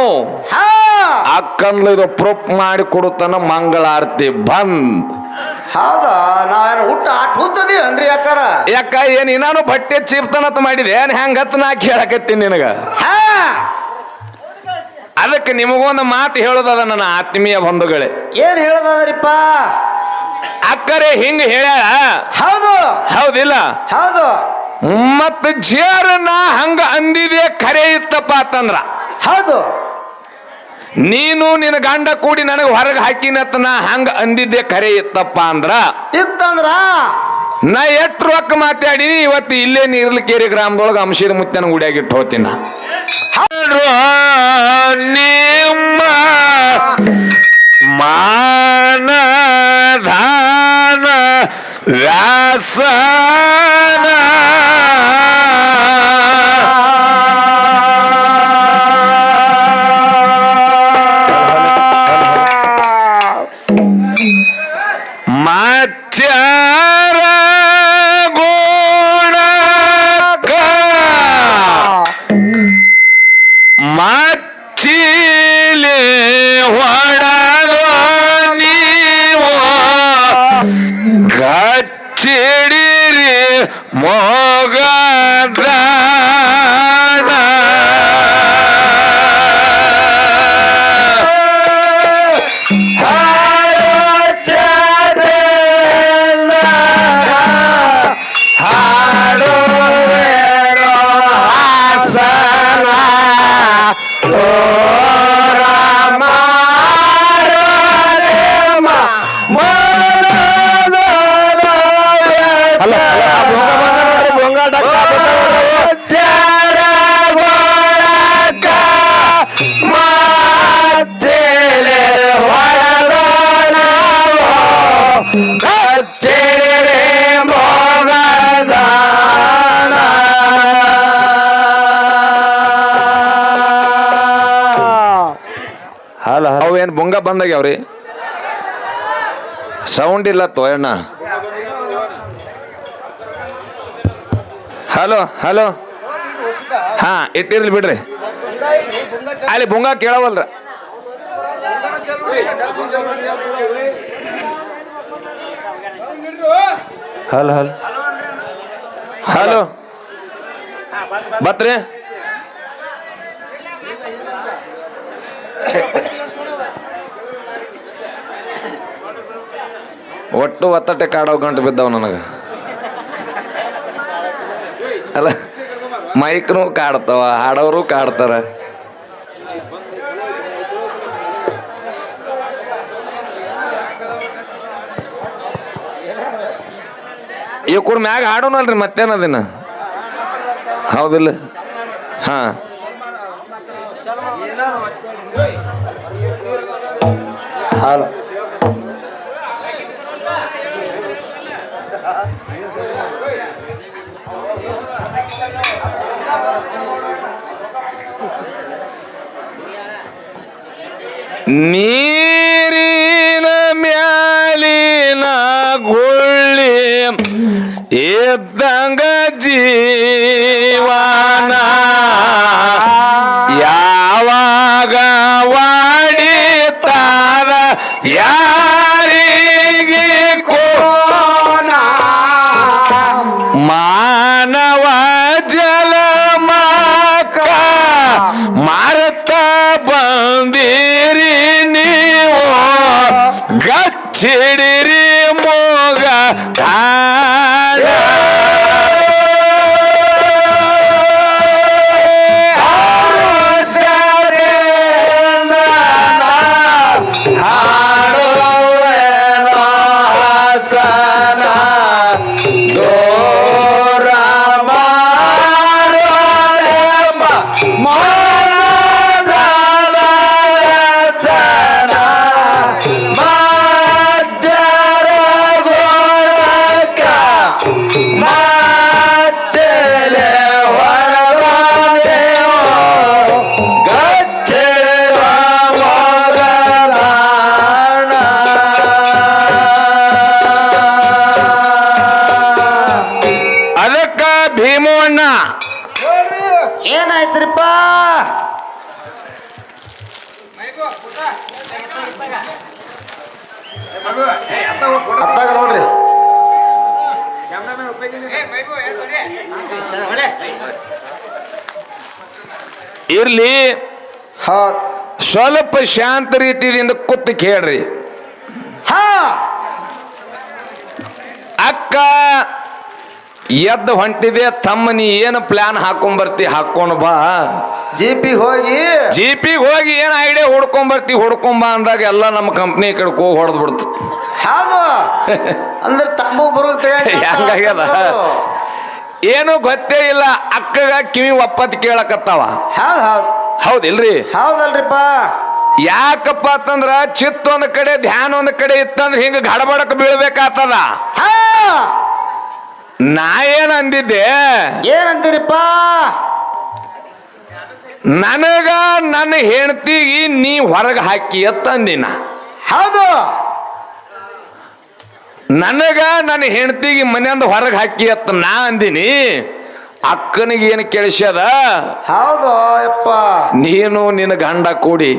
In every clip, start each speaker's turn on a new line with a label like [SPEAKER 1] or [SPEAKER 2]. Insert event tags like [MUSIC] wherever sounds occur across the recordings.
[SPEAKER 1] ನಾವು ಇದು ಪ್ರೂಫ್ ಮಾಡಿ ಕೊಡುತ್ತಾನ ಮಂಗಳಾರತಿ ಬಂದ್.
[SPEAKER 2] ಹೌದಾ? ನಾವೇನು ಹುಟ್ಟ ಆಟ ಹುಚ್ಚದೀವಿ ಅನ್ರಿ ಯಾಕಾರ
[SPEAKER 1] ಯಾಕ ಏನ್ ಇನ್ನಾನು ಬಟ್ಟೆ ಚೀರ್ತನ ಮಾಡಿದೆ? ಏನ್ ಹೆಂಗತ್ ನಾ ಕೇಳಕತ್ತೀನಿ ನಿನಗ?
[SPEAKER 2] ಹಾ.
[SPEAKER 1] ಅದಕ್ಕೆ ನಿಮಗೊಂದು ಮಾತು ಹೇಳೋದದ ನನ್ನ ಆತ್ಮೀಯ ಬಂಧುಗಳೇ.
[SPEAKER 2] ಏನ್ ಹೇಳದ್ರಿಪ್ಪ
[SPEAKER 1] ಅಕ್ಕರೆ ಹಿಂಗ ಹೇಳ
[SPEAKER 2] ಹೌದು.
[SPEAKER 1] ಹೌದಿಲ್ಲ?
[SPEAKER 2] ಹೌದು.
[SPEAKER 1] ಮತ್ತ ನಾ ಹಂಗ ಅಂದಿದೆ ಖರೆ ಇತ್ತಪ್ಪ ಅಂತಂದ್ರ.
[SPEAKER 2] ಹೌದು.
[SPEAKER 1] ನೀನು ನಿನ್ನ ಗಂಡ ಕೂಡಿ ನನಗೆ ಹೊರಗೆ ಹಾಕಿನತ್ತ ನಾ ಹಂಗ ಅಂದಿದ್ದೆ ಖರೆ ಇತ್ತಪ್ಪ ಅಂದ್ರ?
[SPEAKER 2] ಇತ್ತಂದ್ರ?
[SPEAKER 1] ನಾ ಎಷ್ಟು ರೊಕ್ಕ ಮಾತಾಡೀನಿ ಇವತ್ತು ಇಲ್ಲೇ ನೀರ್ಲಕೇರಿ ಗ್ರಾಮದೊಳಗೆ ಅಂಶದ ಮುತ್ತನ ಗುಡಿಯಾಗಿಟ್ಟು ಹೋತಿನ. ನಿಮ್ಮ ಮಾನಧಾನ ವ್ಯಾಸನ ಮಚ್ಚರ ಗೋಣಕ. ಮಚ್ಚಿಲೆ ಹೊಡದೋ ನೀವು. ಗಚ್ಚಿಡಿರಿ ಮೊಗದ ಬೊಂಗ ಬಂದಾಗ್ಯಾವ್ರಿ? ಸೌಂಡ್ ಇಲ್ಲ ತೋಯಣ್ಣ ಹಲೋ ಹಲೋ ಹಾ ಇಟ್ಟಿರ್ಲಿ ಬಿಡ್ರಿ. ಅಲ್ಲಿ ಬುಂಗ ಕೇಳವಲ್ರ. ಹಲೋ ಹಲೋ ಹಲೋ ಬತ್ರಿ ಒಟ್ಟು ಒತ್ತಟೆ ಕಾಡೋ ಗಂಟು ಬಿದ್ದಾವ ನನಗೆ. ಅಲ್ಲ, ಮೈಕ್ನು ಕಾಡ್ತಾವ, ಹಾಡೋರು ಕಾಡ್ತಾರ. ಇವ್ರ ಮ್ಯಾಗ ಹಾಡೋನಲ್ರಿ ಮತ್ತೇನದಿನ ಹೌದಿಲ್ಲ? ಹಾ. ಹಲೋ. ನೀರಿನ ಮ್ಯಾಲಿನ ಗುಳ್ಳಿ ಎದ್ದಂಗ ಜೀವನ ಗಚ್ಚಿಡಿರಿ ಇರ್ಲಿ.
[SPEAKER 2] ಹ.
[SPEAKER 1] ಸ್ವಲ್ಪ ಶಾಂತ ರೀತಿಯಿಂದ ಕುತ್ತ ಕೇಳ್ರಿ.
[SPEAKER 2] ಹಾ.
[SPEAKER 1] ಅಕ್ಕ ಎದ್ದು ಹೊಂಟಿದೆ ತಮ್ಮ ನೀ ಏನು ಪ್ಲಾನ್ ಹಾಕೊಂಡ್ ಬರ್ತಿ ಹಾಕೊಂಡ್ ಬಾ
[SPEAKER 2] ಜಿಪಿ ಹೋಗಿ.
[SPEAKER 1] ಜಿಪಿ ಹೋಗಿ ಏನು ಐಡಿಯಾ ಹುಡ್ಕೊಂಡ್ ಬರ್ತಿ ಹುಡ್ಕೊಂಡ್ ಬಾ ಅಂದಾಗ ಎಲ್ಲ ನಮ್ಮ ಕಂಪ್ನಿ ಕಡೆ ಹೋಗಿ ಹೊಡೆದ್ಬಿಡ್ತು
[SPEAKER 2] ಹೌದು. [LAUGHS] ಅಂದ್ರೆ ತಮ್ಮ ಬರೋದ್ [LAUGHS]
[SPEAKER 1] ಹೆಂಗಾಗ್ಯದ? ಏನು ಗೊತ್ತೇ ಇಲ್ಲ ಅಕ್ಕಗ ಕಿವಿ ಒಪ್ಪತ್ ಕೇಳಕತ್ತಾವ.
[SPEAKER 2] ಹೌದ್ ಹೌದ್.
[SPEAKER 1] ಹೌದಿಲ್ರಿ?
[SPEAKER 2] ಹೌದಲ್ರಿಪ್ಪ.
[SPEAKER 1] ಯಾಕಪ್ಪ ಅಂತಂದ್ರ ಚಿತ್ತ ಒಂದ್ ಕಡೆ ಧ್ಯಾನ ಒಂದ್ ಕಡೆ ಇತ್ತಂದ್ರ ಹಿಂಗ ಗಡಬಡಕ್ ಬೀಳ್ಬೇಕಾಗ್ತದ
[SPEAKER 2] ಹಾ.
[SPEAKER 1] ನಾ ಏನ್ ಅಂದಿದ್ದೆ?
[SPEAKER 2] ಏನಂತೀರಿಪ್ಪ
[SPEAKER 1] ನನಗ ನನ್ನ ಹೆಂಡತಿಗೆ ನೀ ಹೊರಗೆ ಹಾಕಿ ಎತ್ತಂದಿನ ಅಂದಿನ.
[SPEAKER 2] ಹೌದು.
[SPEAKER 1] ನನಗ ನನ್ನ ಹೆಂಡತಿಗೆ ಮನೆಯಿಂದ ಹೊರಗೆ ಹಾಕಿ ಅತ್ತ ನಾ ಅಂದಿನಿ. ಅಕ್ಕನಿಗೆ ಏನು ಕೇಳಿಸ್ಯದ
[SPEAKER 2] ಹೌದು ಯಪ್ಪ.
[SPEAKER 1] ನೀನು ನಿನ್ನ ಗಂಡ ಕೂಡಿ.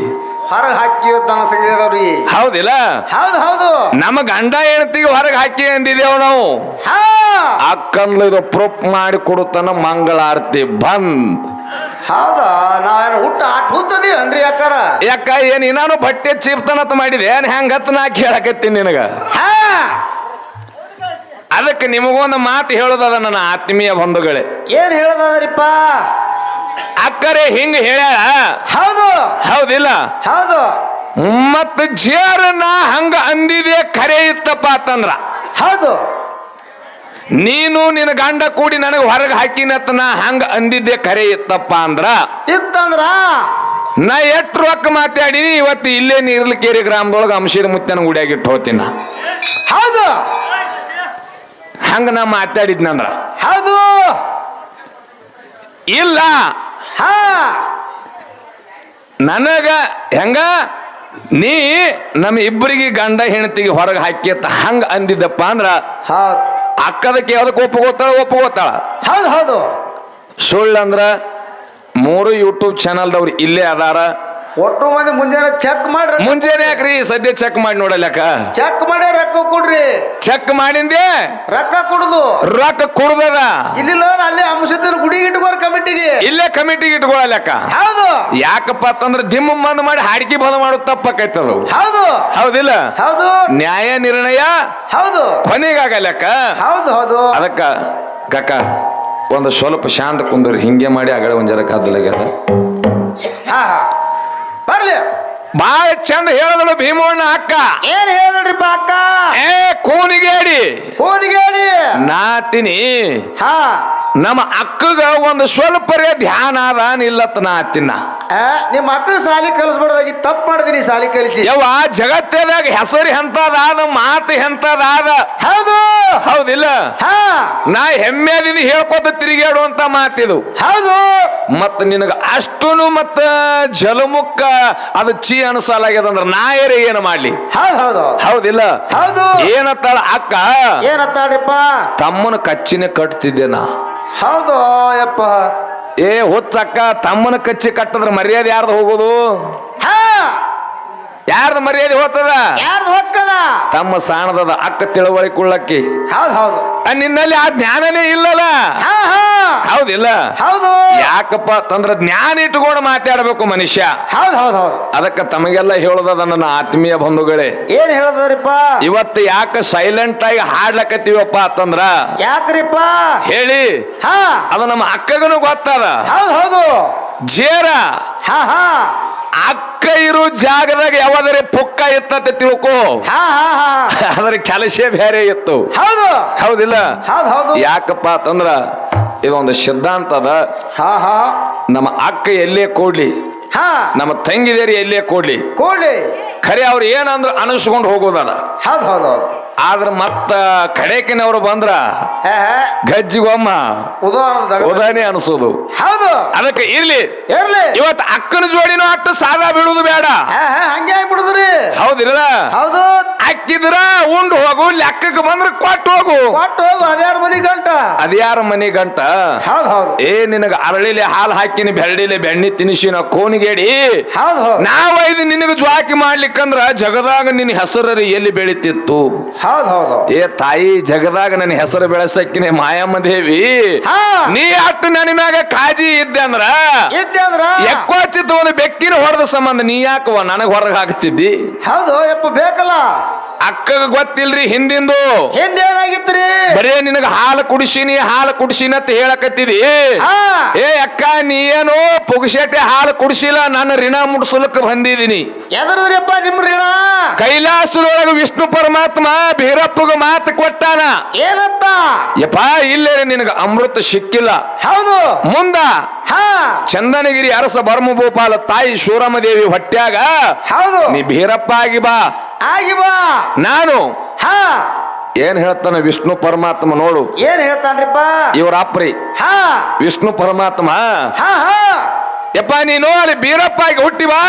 [SPEAKER 2] ಹೊರಗೆ ಹಾಕಿ ತನಸಗಿದವ್ರಿ
[SPEAKER 1] ಹೌದಿಲ್ಲ?
[SPEAKER 2] ಹೌದು ಹೌದು.
[SPEAKER 1] ನಮ್ಮ ಗಂಡ ಹೆಂಡತಿಗೆ ಹೊರಗೆ ಹಾಕಿ ಅಂದಿದ್ದೇವ್ ನಾವು.
[SPEAKER 2] ಹಾ.
[SPEAKER 1] ಅಕ್ಕನ್ಲು ಇದು ಪ್ರೂಫ್ ಮಾಡಿ ಕೊಡುತ್ತಾನ ಮಂಗಳಾರತಿ ಬಂದ್.
[SPEAKER 2] ಹೌದಾ? ನಾವೇನು ಹುಟ್ಟ ಆಟ ಹುಚ್ಚದೀವಿ ಅನ್ರಿ ಯಾಕಾರ
[SPEAKER 1] ಯಾಕ ಏನ್ ಇನ್ನಾನು ಬಟ್ಟೆ ಚೀರ್ತನತ್ ಮಾಡಿದೆ ಏನ್ ಹೆಂಗತ್ ನಾ ಕೇಳಕತ್ತೀನಿ ನಿನಗ?
[SPEAKER 2] ಹಾ.
[SPEAKER 1] ಅದಕ್ಕೆ ನಿಮಗೊಂದು ಮಾತು ಹೇಳೋದದ ನನ್ನ ಆತ್ಮೀಯ ಬಂಧುಗಳೇ.
[SPEAKER 2] ಏನ್ ಹೇಳದ್ರಿಪ್ಪ
[SPEAKER 1] ಅಕ್ಕರೆ ಹಿಂಗ ಹೇಳ್ಯಾರ
[SPEAKER 2] ಹೌದು.
[SPEAKER 1] ಹೌದಿಲ್ಲ?
[SPEAKER 2] ಹೌದು.
[SPEAKER 1] ಮತ್ತ ನಾ ಹಂಗ ಅಂದಿದೆ ಖರೆ ಇತ್ತಪ್ಪ ಅಂತಂದ್ರ.
[SPEAKER 2] ಹೌದು.
[SPEAKER 1] ನೀನು ನಿನ್ನ ಗಂಡ ಕೂಡಿ ನನಗೆ ಹೊರಗೆ ಹಾಕಿನತ್ತ ನಾ ಹಂಗ ಅಂದಿದ್ದೆ ಖರೆ ಇತ್ತಪ್ಪ ಅಂದ್ರ.
[SPEAKER 2] ಇತ್ತಂದ್ರ?
[SPEAKER 1] ನಾ ಎಷ್ಟು ರೊಕ್ಕ ಮಾತಾಡಿನಿ ಇವತ್ತು ಇಲ್ಲೇ ನೀರ್ಲಕೇರಿ ಗ್ರಾಮದೊಳಗೆ ಅಂಶದ ಮುತ್ತನ ಗುಡಿಯಾಗಿಟ್ಟು ಹೋಗ್ತೀನಿ.
[SPEAKER 2] ಹೌದು.
[SPEAKER 1] ಹಂಗ ನಾ ಮಾತಾಡಿದ್ನಂದ್ರ
[SPEAKER 2] ಹೌದು.
[SPEAKER 1] ಇಲ್ಲ.
[SPEAKER 2] ಹಾ.
[SPEAKER 1] ನನಗ ಹೆಂಗ? ನೀ ನಮ್ಮ ಇಬ್ಬರಿಗೆ ಗಂಡ ಹೆಂಡತಿಗೆ ಹೊರಗೆ ಹಾಕಿತ್ತ ಹಂಗ ಅಂದಿದ್ದಪ್ಪ ಅಂದ್ರ
[SPEAKER 2] ಹೌದು
[SPEAKER 1] ಅಕ್ಕದಕ್ಕೆ ಯಾವ್ದಕ್ಕೆ ಒಪ್ಪಗೋತಾಳ ಒಪ್ಪಗೋತಾಳ
[SPEAKER 2] ಹೌದು ಹೌದು.
[SPEAKER 1] ಸುಳ್ಳಂದ್ರ ಮೂರು ಯೂಟ್ಯೂಬ್ ಚಾನಲ್ದವ್ರು ಇಲ್ಲೇ ಅದಾರ.
[SPEAKER 2] ಒಟ್ಟು ಮಂದಿ ಮುಂಜಾನೆ ಚೆಕ್ ಮಾಡ್ರಿ.
[SPEAKER 1] ಮುಂಜಾನೆ ಯಾಕ್ರಿ? ಸದ್ಯ ಚೆಕ್ ಮಾಡಿ ನೋಡಲಕ್ಕ
[SPEAKER 2] ಚೆಕ್ ಮಾಡಿ ರೊಕ್ಕ ಕೊಡ್ರಿ.
[SPEAKER 1] ಚೆಕ್ ಮಾಡಿಂದೆ?
[SPEAKER 2] ರೊಕ್ಕ ಕೊಡುದು.
[SPEAKER 1] ರೊಕ್ಕ ಕುಡ್ದದ?
[SPEAKER 2] ಇಲ್ಲಿಲ್ಲ ಅಲ್ಲಿ ಅಂಶದ ಗುಡಿ ಇಟ್ಕೋರ್ ಕಮಿಟಿಗೆ
[SPEAKER 1] ಇಲ್ಲೇ ಕಮಿಟಿಗೆ ಇಟ್ಕೊಳಕ್ಕ
[SPEAKER 2] ಹೌದು.
[SPEAKER 1] ಯಾಕಪ್ಪ ಅಂತಂದ್ರೆ ದಿಮ್ಮ ಬಂದ್ ಮಾಡಿ ಹಾಡಿಕೆ ಬಂದ್ ಮಾಡೋದು ತಪ್ಪಕೈತದು.
[SPEAKER 2] ಹೌದು.
[SPEAKER 1] ಹೌದಿಲ್ಲ?
[SPEAKER 2] ಹೌದು.
[SPEAKER 1] ನ್ಯಾಯ ನಿರ್ಣಯ
[SPEAKER 2] ಹೌದು.
[SPEAKER 1] ಕೊನೆಗಾಗಲ್ಲಕ್ಕ
[SPEAKER 2] ಹೌದು ಹೌದು.
[SPEAKER 1] ಅದಕ್ಕ ಕಕ್ಕ ಒಂದು ಸ್ವಲ್ಪ ಶಾಂತ ಕುಂದ್ರಿ. ಹಿಂಗೆ ಮಾಡಿ ಆಗಳ ಒಂದ್ ಜರ ಕದ್ದಲಾಗ್ಯದ
[SPEAKER 2] ಹಾ ಹಾ. ಬರ್ಲಿ.
[SPEAKER 1] ಬಾಳ ಚಂದ ಹೇಳದಳು ಭೀಮಣ್ಣ ಅಕ್ಕ.
[SPEAKER 2] ಏನ್ ಹೇಳಿದ್ರಿಪ್ಪ ಅಕ್ಕ?
[SPEAKER 1] ಏ ಕೂನಿಗೇಡಿ
[SPEAKER 2] ನಾ
[SPEAKER 1] ನಾತಿನಿ.
[SPEAKER 2] ಹಾ.
[SPEAKER 1] ನಮ್ಮ ಅಕ್ಕಗ ಒಂದು ಸ್ವಲ್ಪ ಧ್ಯಾನ ಅದ ನಿಲ್ಲತ್ತ ನಾತಿನ.
[SPEAKER 2] ಆ, ನಿಮ್ಮ ಅಕ್ಕ ಸಾಲಿ ಕಲಿಸ್ಬಿಡೋದಾಗಿ ತಪ್ಪು ಮಾಡಿದೀನಿ ಸಾಲಿ ಕಲಿಸಿ.
[SPEAKER 1] ಯವ್ವ ಜಗತ್ತದಾಗ ಹೆಸರು ಎಂತದಾದ ಮಾತು ಎಂತದಾದ
[SPEAKER 2] ಹೌದು.
[SPEAKER 1] ಹೌದಿಲ್ಲ?
[SPEAKER 2] ಹಾ.
[SPEAKER 1] ನಾ ಹೆಮ್ಮೆದಿಂದ ಹೇಳ್ಕೊತ ತಿರುಗಾಡುವಂತ ಮಾತಿದು.
[SPEAKER 2] ಹೌದು.
[SPEAKER 1] ಮತ್ತ ನಿನಗ ಅಷ್ಟುನು ಮತ್ತ ಜಲಮುಕ್ಕ ಅದು ಚೀ ಅನಸಲಾಗ್ಯದಂದ್ರ ನಾ ಏರೆ ಏನು ಮಾಡ್ಲಿ?
[SPEAKER 2] ಹೌದು ಹೌದು
[SPEAKER 1] ಹೌದಿಲ್ಲ?
[SPEAKER 2] ಹೌದು.
[SPEAKER 1] ಏನತ್ತಾಳ ಅಕ್ಕ?
[SPEAKER 2] ಏನತ್ತಾಡ್ರಿಪ್ಪ?
[SPEAKER 1] ತಮ್ಮನ ಕಚ್ಚಿನ ಕಟ್ತಿದ್ದೆ ನಾ.
[SPEAKER 2] ಹೌದು ಯಪ್ಪ.
[SPEAKER 1] ಏ ಹುಚ್ಚಕ್ಕ ತಮ್ಮನ ಕಚ್ಚಿ ಕಟ್ಟದ್ರ ಮರ್ಯಾದೆ ಯಾರ್ದು ಹೋಗೋದು?
[SPEAKER 2] ಹಾ!
[SPEAKER 1] ಯಾರ್ದು ಮರ್ಯಾದೆ ಹೋಗ್ತದ?
[SPEAKER 2] ಯಾರ್ದು ಹೊಕ್ಕದ
[SPEAKER 1] ತಮ್ಮ ಸಾಣದದ ಅಕ್ಕ ತಿಳುವಳಿಕೊಳ್ಳಕ್ಕೆ
[SPEAKER 2] ಹೌದು ಹೌದು.
[SPEAKER 1] ನಿನ್ನಲ್ಲಿ ಆ ಜ್ಞಾನನೇ ಇಲ್ಲಲ್ಲ?
[SPEAKER 2] ಹಾ ಹಾ.
[SPEAKER 1] ಹೌದಿಲ್ಲ?
[SPEAKER 2] ಹೌದು.
[SPEAKER 1] ಯಾಕಪ್ಪ ತಂದ್ರ ಜ್ಞಾನ ಇಟ್ಟುಕೊಂಡು ಮಾತಾಡಬೇಕು ಮನುಷ್ಯ.
[SPEAKER 2] ಹೌದು ಹೌದು ಹೌದು.
[SPEAKER 1] ಅದಕ್ಕೆ ತಮಗೆಲ್ಲ ಹೇಳೋದದ ನನ್ನ ಆತ್ಮೀಯ ಬಂಧುಗಳೇ.
[SPEAKER 2] ಏನ್ ಹೇಳದ್ರಿಪ್ಪ
[SPEAKER 1] ಇವತ್ತು ಯಾಕ ಸೈಲೆಂಟ್ ಆಗಿ ಹಾಡ್ಲಕತ್ತೀವಪ್ಪ ಅಂತಂದ್ರ?
[SPEAKER 2] ಯಾಕ್ರಿಪ್ಪ?
[SPEAKER 1] ಹೇಳಿ.
[SPEAKER 2] ಹಾ.
[SPEAKER 1] ಅದು ನಮ್ಮ ಅಕ್ಕಗನು ಗೊತ್ತದ.
[SPEAKER 2] ಹೌದು ಹೌದು.
[SPEAKER 1] ಜೇರ.
[SPEAKER 2] ಹಾ ಹಾ.
[SPEAKER 1] ಅಕ್ಕ ಇರೋ ಜಾಗದಾಗ ಯಾವಾದರೆ ಪುಕ್ಕ ಇತ್ತಂತ ತಿಳ್ಕೊ.
[SPEAKER 2] ಹಾ ಹಾ ಹಾ. [LAUGHS]
[SPEAKER 1] ಅದ್ರ ಕೆಲಸೇ ಬೇರೆ ಇತ್ತು.
[SPEAKER 2] ಹೌದು.
[SPEAKER 1] ಹೌದಿಲ್ಲ?
[SPEAKER 2] ಹೌದು ಹೌದು.
[SPEAKER 1] ಯಾಕಪ್ಪ ಅಂತಂದ್ರ ಇದೊಂದು ಸಿದ್ಧಾಂತ ಅದ.
[SPEAKER 2] ಹಾ ಹಾ.
[SPEAKER 1] ನಮ್ಮ ಅಕ್ಕ ಎಲ್ಲೇ ಕೊಡ್ಲಿ
[SPEAKER 2] ಹಾ.
[SPEAKER 1] ನಮ್ಮ ತಂಗಿದೇರಿ ಎಲ್ಲೇ ಕೊಡ್ಲಿ.
[SPEAKER 2] ಕೂಡ್ಲಿ.
[SPEAKER 1] ಖರೆ ಅವ್ರು ಏನಂದ್ರು ಅನಿಸ್ಕೊಂಡು ಹೋಗೋದದ
[SPEAKER 2] ಹೌದು ಹೌದು ಹೌದು.
[SPEAKER 1] ಆದ್ರ ಮತ್ತ ಕಡೆಕಿನವ್ರು ಬಂದ್ರ ಗಜ್ಜಿಗೊಮ್ಮ
[SPEAKER 2] ಉದಾಹರಣೆ
[SPEAKER 1] ಅನಿಸೋದು.
[SPEAKER 2] ಹೌದು.
[SPEAKER 1] ಅದಕ್ಕೆ ಇರ್ಲಿ.
[SPEAKER 2] ಇರ್ಲಿ.
[SPEAKER 1] ಇವತ್ತು ಅಕ್ಕನ ಜೋಡಿನೂ ಅಟ್ಟು ಸಾಲ ಬೀಳುದು ಬೇಡ.
[SPEAKER 2] ಹಂಗೆ ಆಗ್ಬಿಡುದ್ರಿ.
[SPEAKER 1] ಹೌದಿಲ್ಲ?
[SPEAKER 2] ಹೌದು.
[SPEAKER 1] ಅಕ್ಕಿದ್ರ ಉಂಡು ಹೋಗು ಲೆಕ್ಕಕ್ಕೆ ಬಂದ್ರೆ ಕೊಟ್ಟು ಹೋಗು.
[SPEAKER 2] ಕೊಟ್ಟು ಹೋಗು ಅದ್ಯಾರ ಮನಿ ಗಂಟ.
[SPEAKER 1] ಅದ್ಯಾರ ಮನಿ ಗಂಟ?
[SPEAKER 2] ಹೌದು ಹೌದು.
[SPEAKER 1] ಏ ನಿನಗ ಅರಳಿಲಿ ಹಾಲು ಹಾಕಿನಿ ಬೆರಳಿಲಿ ಬೆಣ್ಣಿ ತಿನಿಸಿನ ಕೋನಿಗೇಡಿ
[SPEAKER 2] ಹೌದು ಹೌದು.
[SPEAKER 1] ನಾವೈದು ನಿನಗ ಜ್ವಾಕಿ ಮಾಡ್ಲಿಕ್ಕಂದ್ರ ಜಗದಾಗ ನಿನ್ನ ಹೆಸರು ಎಲ್ಲಿ ಬೆಳಿತಿತ್ತು?
[SPEAKER 2] ಹೌದ್ ಹೌದು
[SPEAKER 1] ಏ ತಾಯಿ ಜಗದಾಗ ನನ್ನ ಹೆಸರು ಬೆಳೆಸಕ್ಕಿನ ಮಾಯಮ್ಮ ದೇವಿ ನೀ ಅಟ್ಟು ನನ್ನ ಮ್ಯಾಗ ಕಾಜಿ ಇದ್ದೆ ಅಂದ್ರ?
[SPEAKER 2] ಇದ್ದೆ ಅಂದ್ರ?
[SPEAKER 1] ಒಂದು ಬೆಕ್ಕಿನ ಹೊಡೆದ ಸಂಬಂಧ ನೀ ಯಾಕವ ನನಗ್ ಹೊರಗೆ ಹಾಕ್ತಿದ್ದಿ?
[SPEAKER 2] ಹೌದು ಯಪ್ಪ ಬೇಕಲ್ಲ.
[SPEAKER 1] ಅಕ್ಕಗ ಗೊತ್ತಿಲ್ರಿ ಹಿಂದಿಂದು.
[SPEAKER 2] ಹಿಂದೇನಾಗಿತ್ರಿ?
[SPEAKER 1] ಬರೇ ನಿನಗ ಹಾಲು ಕುಡಿಸಿನಿ ಹಾಲು ಕುಡಿಸಿನ ಅಂತ ಹೇಳಕತ್ತಿದಿ.
[SPEAKER 2] ಹಾ.
[SPEAKER 1] ಏ ಅಕ್ಕ ನೀ ಏನು ಪುಗಶೆಟ್ಟೆ ಹಾಲು ಕುಡಿಸಿಲ್ಲ ನನ್ನ ಋಣ ಮುಡ್ಸಲಕ್ಕ ಬಂದಿದ್ದೀನಿ
[SPEAKER 2] ಎದರದ್ರಿಪ್ಪ ನಿಮ್ ಋಣ?
[SPEAKER 1] ಕೈಲಾಸದೊಳಗ ವಿಷ್ಣು ಪರಮಾತ್ಮ ಬೀರಪ್ಪಗ ಮಾತು ಕೊಟ್ಟಾನ.
[SPEAKER 2] ಏನಂತ?
[SPEAKER 1] ಯಪ್ಪ ಇಲ್ಲೇ ನಿನಗ ಅಮೃತ ಸಿಕ್ಕಿಲ್ಲ.
[SPEAKER 2] ಹೌದು.
[SPEAKER 1] ಮುಂದ
[SPEAKER 2] ಹಾ.
[SPEAKER 1] ಚಂದನಗಿರಿ ಅರಸ ಭರಮಭೂಪಾಲ ತಾಯಿ ಶೂರಮದೇವಿ ಹೊಟ್ಯಾಗ
[SPEAKER 2] ಹೌದು.
[SPEAKER 1] ನೀ ಭೀರಪ್ಪ ಆಗಿ ಬಾ.
[SPEAKER 2] ಆಗಿ ಬಾ.
[SPEAKER 1] ನಾನು
[SPEAKER 2] ಹಾ.
[SPEAKER 1] ಏನ್ ಹೇಳ್ತಾನೆ ವಿಷ್ಣು ಪರಮಾತ್ಮ ನೋಡು.
[SPEAKER 2] ಏನ್ ಹೇಳ್ತಾನ್ರಿಪ್ಪ?
[SPEAKER 1] ಇವ್ರ ಅಪ್ರಿ.
[SPEAKER 2] ಹಾ.
[SPEAKER 1] ವಿಷ್ಣು ಪರಮಾತ್ಮ.
[SPEAKER 2] ಹಾ ಹಾ.
[SPEAKER 1] ಯಪ್ಪ ನೀನು ಅಲ್ಲಿ ಬೀರಪ್ಪ ಆಗಿ ಹುಟ್ಟಿ ಬಾ.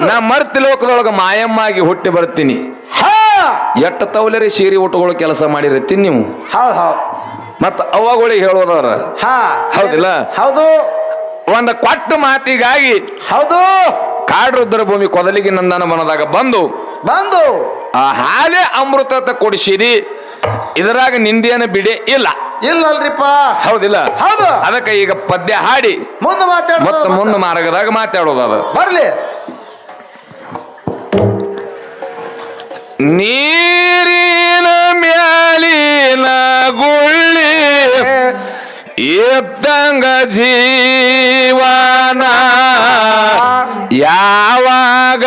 [SPEAKER 1] ನಾ ಮರ್ತಿ ಲೋಕದೊಳಗ ಮಾಯಮ್ಮ ಆಗಿ ಹುಟ್ಟಿ ಬರ್ತೀನಿ.
[SPEAKER 2] ಹಾ.
[SPEAKER 1] ಎಟ್ಟ ತೌಲರಿ ಸೀರೆ ಉಟ್ಕೊಳ್ಳೋ ಕೆಲಸ ಮಾಡಿರತ್ತೀನಿ ನೀವು. ಮತ್ತ ಅವಾಗಳಿಗೆ ಹೇಳೋದಾರ.
[SPEAKER 2] ಹಾ.
[SPEAKER 1] ಹೌದಿಲ್ಲ?
[SPEAKER 2] ಹೌದು.
[SPEAKER 1] ಒಂದು ಕೊಟ್ಟ ಮಾತಿಗಾಗಿ
[SPEAKER 2] ಹೌದು.
[SPEAKER 1] ಕಾಡ್ರುದ್ರ ಭೂಮಿ ಕೊದಲಿಗೆ ನಂದನ ಮನದಾಗ ಬಂದು
[SPEAKER 2] ಬಂದು.
[SPEAKER 1] ಆ ಹಾಲೆ ಅಮೃತ ಕೊಡಿಸಿರಿ ಇದರಾಗ ನಿಂದೇನ ಬಿಡೆ ಇಲ್ಲ.
[SPEAKER 2] ಇಲ್ಲಲ್ರಿಪ್ಪ.
[SPEAKER 1] ಹೌದಿಲ್ಲ?
[SPEAKER 2] ಹೌದು.
[SPEAKER 1] ಅದಕ್ಕೆ ಈಗ ಪದ್ಯ ಹಾಡಿ.
[SPEAKER 2] ಮುಂದೆ ಮಾತಾಡ
[SPEAKER 1] ಮತ್ತೆ. ಮುಂದೆ ಮಾರ್ಗದಾಗ ಮಾತಾಡೋದು ಅದು.
[SPEAKER 2] ಬರ್ಲಿ.
[SPEAKER 1] ನೀರಿನ ಮ್ಯಾಲಿನ ಗುಳ್ಳಿ ಎದ್ದಂಗ ಜೀವನ ಯಾವಾಗ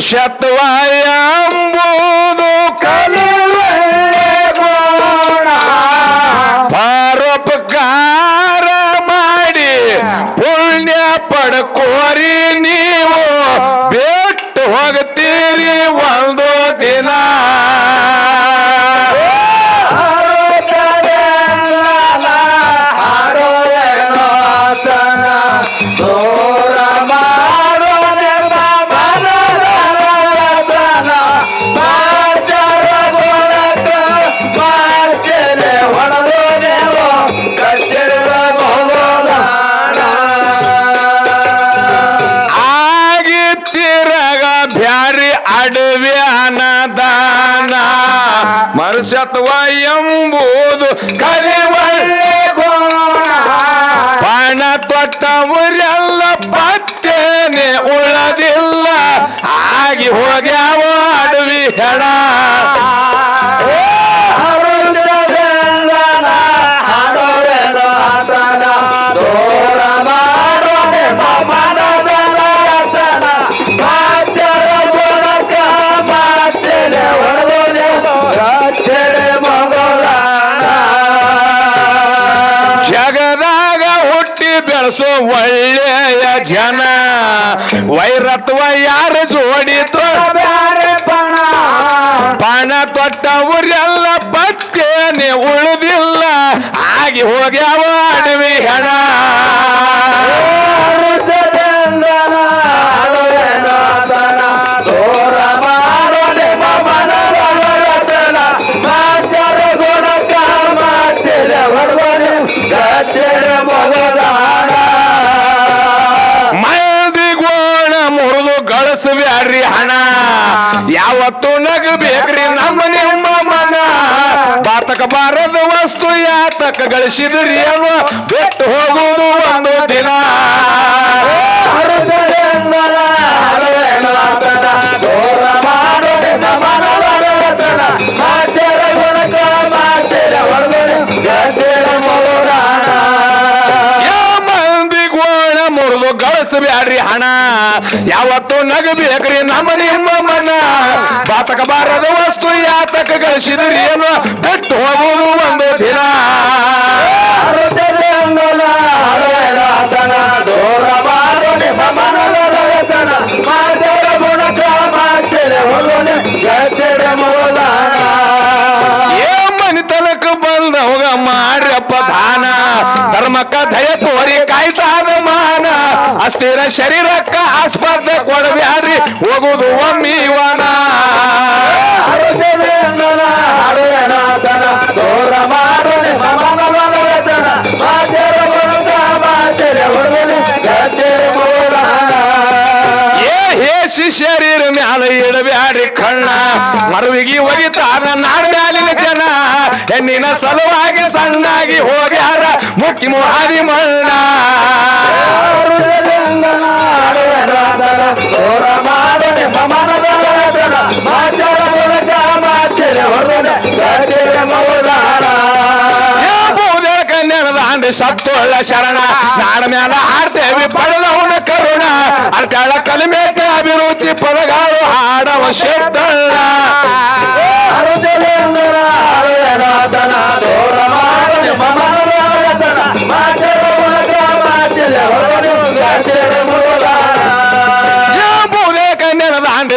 [SPEAKER 1] Shadow. ಮನುಷ್ಯತ್ವ ಎಂಬುದು ಕಲಿವಳ್ಳೆ ಪಣ ತೊಟ್ಟವರೆಲ್ಲ ಪತ್ತೇನೆ ಉಳದಿಲ್ಲ. ಆಗಿ ಹೋಗ್ಯಾವ ಅಡವಿ ಹೆಣ. ಯಾರ ಜೋಡಿ ಪಣ ತೊಟ್ಟವರೆಲ್ಲ ಬತ್ತೇನೆ ಉಳಿದಿಲ್ಲ. ಆಗಿ ಹೋಗ್ಯಾವ ಅಡವಿ ಹಣ. ಯಾವತ್ತು ನಗಬೇಕ್ರಿ ನಮ್ಮ ನಿಮ್ಮ ಮನ. ಬಾತಕ ಬಾರದ ವಸ್ತು ಯಾತಕ ಗಳಿಸಿದ್ರಿ ಅವ. ಬಿಟ್ಟು ಹೋಗುವುದು ಒಂದು ದಿನ. ಮಂದಿ ಗೋಣ ಮುರಿದು ಗಳಿಸಬ್ಯಾಡ್ರಿ ಹಣ. ಯಾವತ್ತು ನಗಬೇಕ್ರಿ ನಮ್ಮ ನಿಮ್ಮ ಮನ ಬಾತಕ ಬಾರದ ವಸ್ತು ಯಾತಕ ಗಳಿಸಿದ್ರಿ ಏನು ಬಿಟ್ಟು ಹೋಗುವುದು ಒಂದು ದಿನ. ಮನಿತನಕ ಬಂದವಾಗ ಮಾಡ್ರಪ್ಪ ದಾನ. ಧರ್ಮಕ್ಕ ದಯ ತೋರಿ ಕಾಯ್ತಾದ ಮಾನ ಅಸ್ಥಿರ ಶರೀರಕ್ಕ ಆಸ್ಪತ್ರೆ ಕೊಡಬ್ಯಾಡ್ರಿ ಹೋಗುದು ಒಮ್ಮಿವನ ಏ ಶರೀರ ಮ್ಯಾಲ ಇಡಬ್ಯಾಡ್ರಿ ಕಣ್ಣ. ಮರುವಿಗೆ ಒಗಿತಾರ ನಾಡ್ ಮ್ಯಾಲಿನ ಜನ. ಹೆಣ್ಣಿನ ಸಲುವಾಗಿ ಸಣ್ಣಾಗಿ ಹೋಗ್ಯಾರ. ಮುಖ್ಯ ಮುಹಾದಿ ಮಣ್ಣ ಸತ್ತೊಳ್ಳ ಶರಣ ನಾಡ ಮ್ಯಾಲ ಹಾಡ್ತೇವಿ ಪಡೆದವನ ಕರುಣ. ಅರ್ಕಾಳ ಕಲಿಮೇಕ ಅಭಿರುಚಿ ಪದಗಾರು ಹಾಡವ ಶಬ್ದಳ್ಳ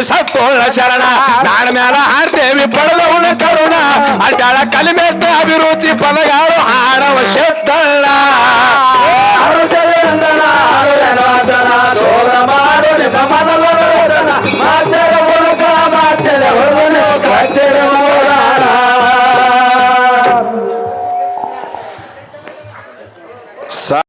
[SPEAKER 1] ಸತ್ತೋಳ ಶರಣ. ನಾಳ ಮ್ಯಾಲ ಹಾರ್ದೇವಿ ಪಡೆದವಳ ಕರುಣ. ಅಡ್ಡಾಳ ಕಲಿಮೆತ್ತ ಅಭಿರುಚಿ ಪದಗಾರು ಹಾಡವ ಶೆತ್ತಳ್ಳ ಮಾತೇನೆ